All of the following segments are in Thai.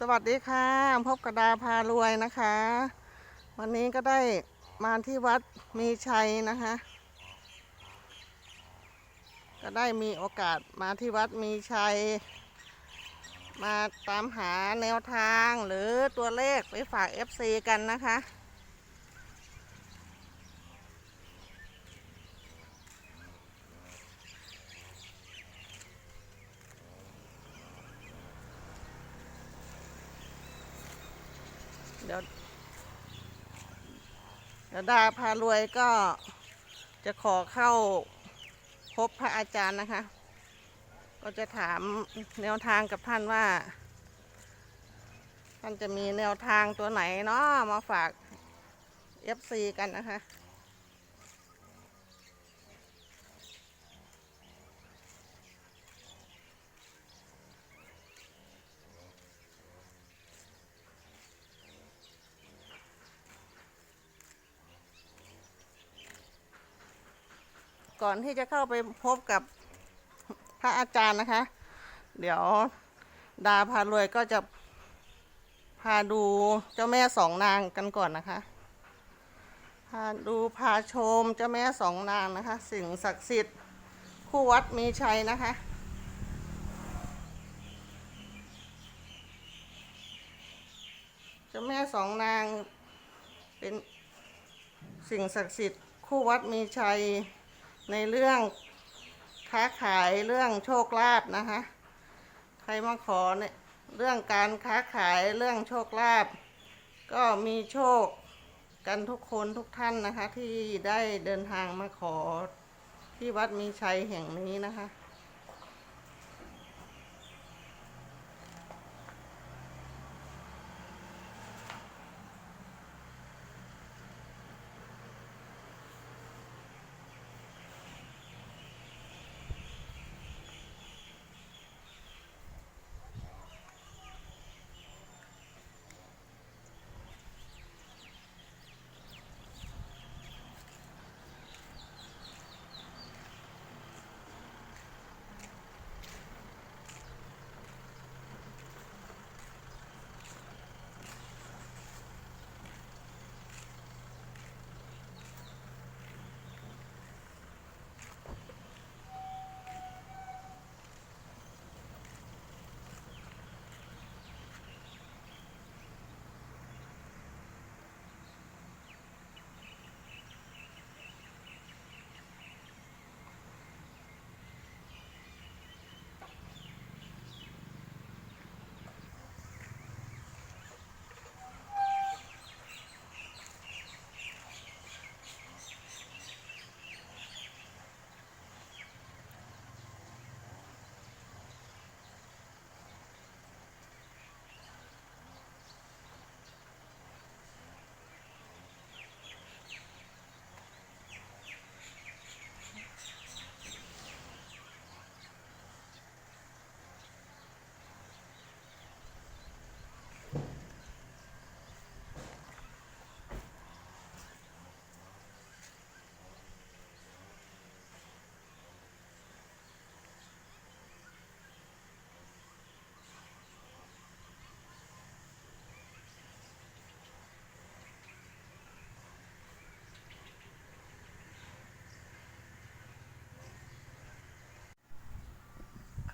สวัสดีค่ะ พบกระดาพารวยนะคะ วันนี้ก็ได้มาที่วัดมีชัยนะคะ ก็ได้มีโอกาสมาที่วัดมีชัย มาตามหาแนวทางหรือตัวเลขไปฝาก FC กันนะคะ เดี๋ยวเดี๋ยวดาพารวยก็จะขอเข้าพบพระอาจารย์นะคะ ก็จะถามแนวทางกับท่านว่า ท่านจะมีแนวทางตัวไหนเนาะมาฝาก FC กันนะคะ ก่อนที่จะเข้าไปพบกับพระอาจารย์นะคะ เดี๋ยวดาพารวยก็จะพาดูเจ้าแม่สองนางกันก่อนนะคะ พาดูพาชมเจ้าแม่สองนางนะคะ สิ่งศักดิ์สิทธิ์คู่วัดมีชัยนะคะเจ้าแม่สองนางเป็นสิ่งศักดิ์สิทธิ์คู่วัดมีชัย ในเรื่องค้าขายเรื่องโชคลาภนะคะ ใครมาขอเนี่ยเรื่องการค้าขายเรื่องโชคลาภก็มีโชคกันทุกคนทุกท่านนะคะ ที่ได้เดินทางมาขอที่วัดมีชัยแห่งนี้นะคะ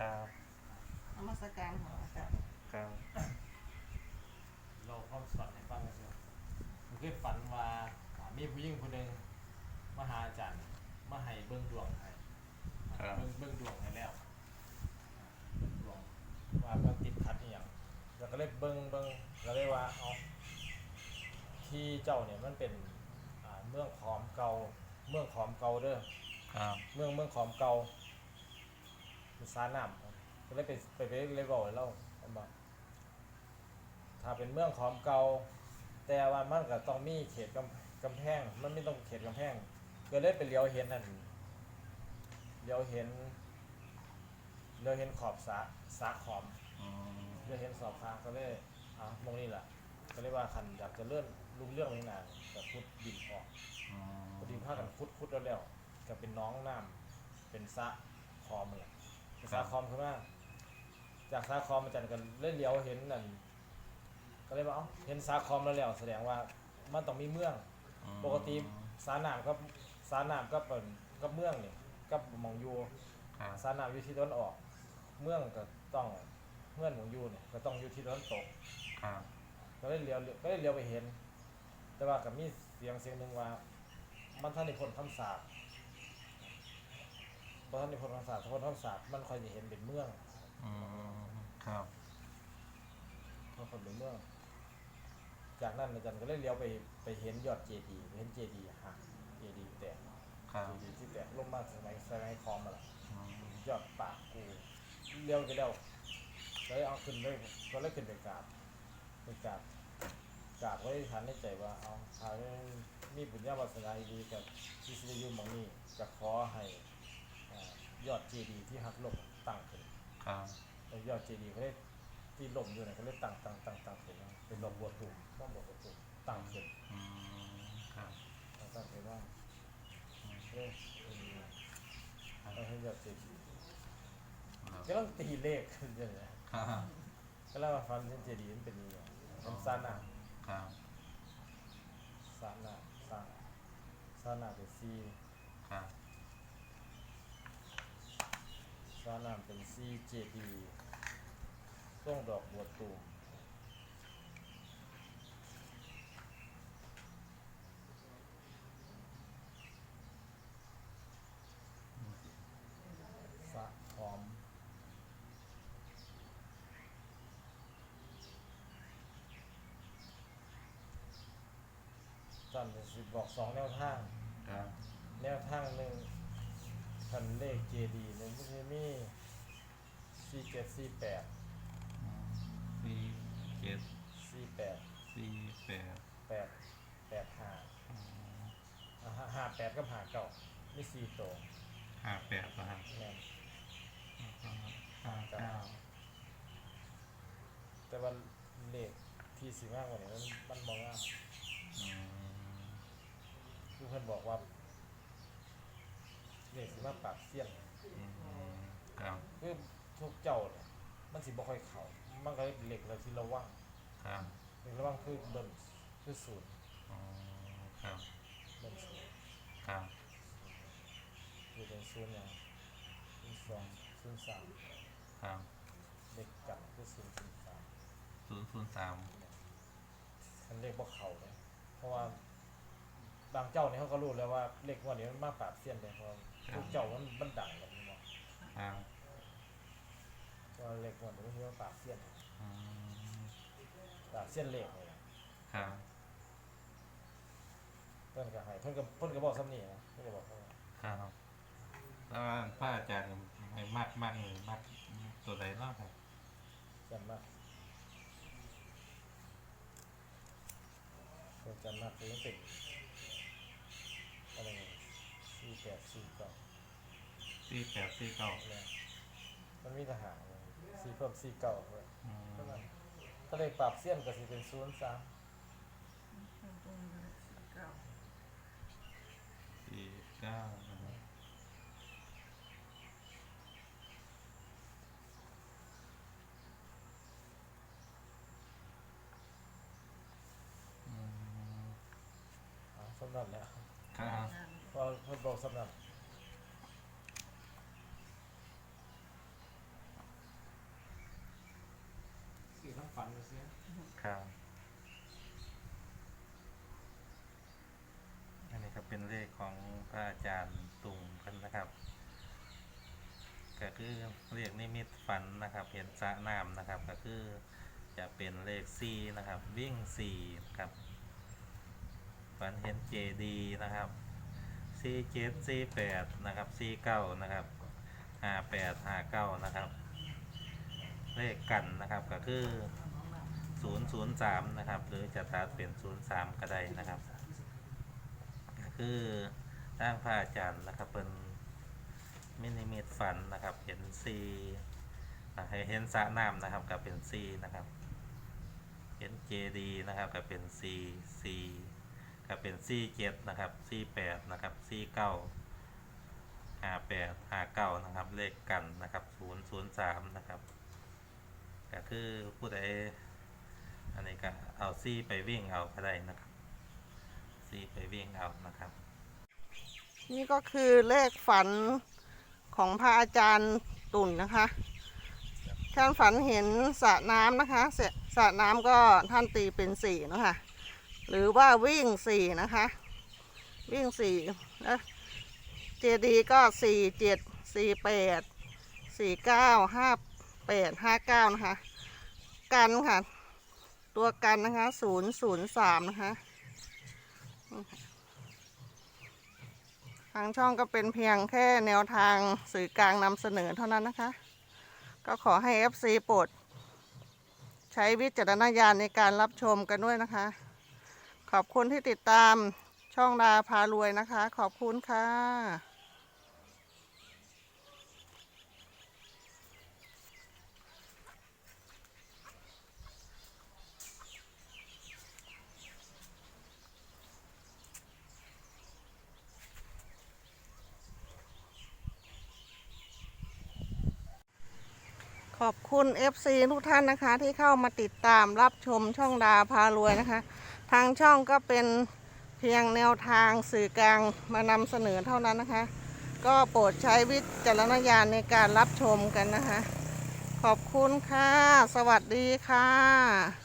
ครับนมัสการของอาจารย์ครับเราความฝันให้ฟังกันเถอะผมเคยฝันว่าอ่ามีผู้หญิงคนหนึ่งมาหาอาจารย์มาให้เบิ้งดวงให้ครับเบิ้งเบิ้งดวงให้แล้วอ่าเบิ้งดวงว่ามันติดขัดอหย่างแล้วก็เลยเบิ้งเบิ้งก็เลยว่าเอาที่เจ้าเนี่ยมันเป็นอ่าเมืองขอมเก่าเมืองขอมเก่าเด้อครับ เมืองเมืองขอมเก่า มีซาน้ำก็เลยไปไปไปเลยบอกให้เราอันบอกถ้าเป็นเมืองขอมเก่าแต่ว่ามันก็ต้องมีเขตกำกำแพง มันไม่ต้องเขตกำแพงก็เลยไปเลี้ยวเห็นนั่นเลี้ยวเห็นเลี้ยวเห็นขอบสระสระขอมเลี้ยวเห็นสอบพาก็เลยอะมองนี่แหละก็เลยว่าคันอยากจะเลื่อนลุงเรื่องนี้นาก็พุดดินออกอืมพอดีพากันคุดคุดแล้วแล้วก็เป็นน้องน้ำเป็นสะคอมเลย เป็นสระคอมขึ้นมาจากสระคอมมาจันกันเล่นเลี้ยวเห็นนั่นก็เลยว่าเอ้าเห็นสาคอมแล้วแล้วแสดงว่ามันต้องมีเมือง อืมปกติสาน้ำกับสาน้ำก็เป็นกับเมืองนี่กับหมองอยู่ครับสาน้ำอยู่ที่ตะวันออก เมืองก็ต้องเมืองหมองอยู่เนี่ยก็ต้องอยู่ที่ตะวันตก ครับก็เลยเลี้ยวก็เลยเลี้ยวไปเห็น แต่ว่ากับมีเสียงเสียงหนึ่งว่า มันท่านในพ้นคำสาป เพราะท่านในพ้นคำสาปถ้าพ้นคำสาปมันค่อยจะเห็นเป็นเมืองอืมครับมันคนเป็นเมือง จากนั้นอาจารย์ก็เลยเลี้ยวไปไปเห็นยอดเจดีย์เห็นเจดีย์หักเจดีย์แตกครับเจดีย์ที่แตกลงมาสมัยสมัยคอมมาละอืมยอดปากกูเลี้ยวไปแล้วก็เลยเอาขึ้นเลยก็เลยขึ้นไปกราบไปกราบกราบก็ได้ฐานในใจว่าเอาถ้ามีบุญญาวาสนาดีกับที่สิริยุมบางนี้จะขอให้อ่า ยอดเจดีย์ที่หักลงตั้งขึ้นครับแล้วยอดเจดีย์เขาเลยที่ลมอยู่เนี่ยเขาเลยตั้งตั้งตั้งตั้งขึ้นนะเป็นลมบัวตุ่มต้องบัวตุ่มตั้งขึ้นอืมครับตั้งตั้งขึ้นว่าเอ๊ะเอาให้ยอดเจดีย์ครับก็ต้องตีเลขขึ้นอย่างเงี้ยครับก็เล่าว่าฟันเจดีย์มันเป็นยังไงเป็นซานาครับซานาซาซานาเป็นซีครับ ซานาเป็นซีเจดีย์ต้องดอกบัวตูมสะหอมจันทร์สิบอกสองแนวทาง ครับ แนวทางหนึ่ง คันเลขเจดีหนึ่งก็จะมีสี่เจ็ดสี่แปดอืมสี่เจ็ดสี่แปดสี่แปดแปดแปดห้าอืมอ่าห้าแปดกับห้าเก้ามีสี่ตัวห้าแปดป่ะครับแม่นห้าเก้าแต่ว่าเลขที่สีมากกว่านี้มันมันมองง่ายอืมคือเพื่อนบอกว่า เลขสีมาปากเสี้ยนอืมครับคือทุกเจ้าเนี่ยมันสิบ่ค่อยเข่ามันก็เลยเลขเราที่ระวังครับเลขระวังคือเบิ้ลคือศูนย์อ๋อครับเบิ้ลศูนย์ครับอยู่ในศูนย์อย่างศูนย์สองศูนย์สามครับเด็กกับคือศูนย์ศูนย์สามศูนย์ศูนย์สามมันเลขบ่เขาเลยเพราะว่าบางเจ้าเนี่ยเขาก็รู้แล้วว่าเลขงวันนี้มันมาปราบเสี้ยนเลยเพราะ ว่าทุกเจ้ามันมันดังเลยนี่เนาะครับว่าเลขงวันนี้มันคือว่าปราบเสี้ยนอืมปราบเสี้ยนเลขเลยครับเพิ่นก็ให้เพิ่นก็เพิ่นก็บอกซ้ำนี่นะเพิ่นก็บอกว่าครับแล้วพระอาจารย์ให้มากมากเลยมากตัวใดเนาะครับจำมากเพิ่นจำมากคือมันเป็นอะไรเนี่ยสี่ แปดสี่เก้าสี่แปดสี่เก้าเนี่ยมันมีทหารเลยสี่เพิ่มสี่เก้าเลยอืมเท่านั้นถ้าเลขปราบเสี้ยนก็สิเป็นศูนย์สามสี่เก้านะครับอืมอ่าสำนักแล้วครับ พอเพิ่นบอกสำนักสี่ทั้งฝันเลยเสียครับอันนี้ก็เป็นเลขของพระอาจารย์ตุงกันนะครับก็คือเลขนิมิตฝันนะครับ เห็นสระน้ำนะครับ ก็คือจะเป็นเลขสี่นะครับ วิ่งสี่ครับฝันเห็นเจดีนะครับ สี่เจ็ดสี่แปดนะครับสี่เก้านะครับห้าแปดห้าเก้านะครับ เลขกันนะครับก็คือ003นะครับ หรือจะตัดเป็น03ก็ได้นะครับก็คือร่างพระอาจารย์นะครับเป็นมินิมิตฝันนะครับเห็นซีอ่าให้เห็นสระน้ำนะครับก็เป็นซีนะครับเห็นเจดีนะครับก็เป็นซีซี ก็เป็นซีเจ็ดนะครับซีแปดนะครับซีเก้าห้าแปดห้าเก้านะครับ เลขกันนะครับศูนย์ศูนย์สามนะครับก็คือผู้ใดอันนี้ก็เอาซี่ไปวิ่งเอาก็ได้นะครับซี่ไปวิ่งเอานะครับ นี่ก็คือเลขฝันของพระอาจารย์ตุ่นนะคะ ท่านฝันเห็นสระน้ำนะคะสระน้ำก็ท่านตีเป็นสี่เนะคะ หรือว่าวิ่งสี่นะคะ วิ่งสี่แล้วเจดีก็สี่เจ็ดสี่แปดสี่เก้าห้าแปดห้าเก้านะคะ กันค่ะ ตัวกันนะคะศูนย์ศูนย์สามนะคะทางช่องก็เป็นเพียงแค่แนวทางสื่อกลางนำเสนอเท่านั้นนะคะ ก็ขอให้ FC โปรดใช้วิจารณญาณในการรับชมกันด้วยนะคะ ขอบคุณที่ติดตามช่องดาพารวยนะคะ ขอบคุณค่ะขอบคุณ FC ทุกท่านนะคะที่เข้ามาติดตามรับชมช่องดาพารวยนะคะ ทางช่องก็เป็นเพียงแนวทางสื่อกลางมานำเสนอเท่านั้นนะคะ ก็โปรดใช้วิจารณญาณในการรับชมกันนะคะ ขอบคุณค่ะ สวัสดีค่ะ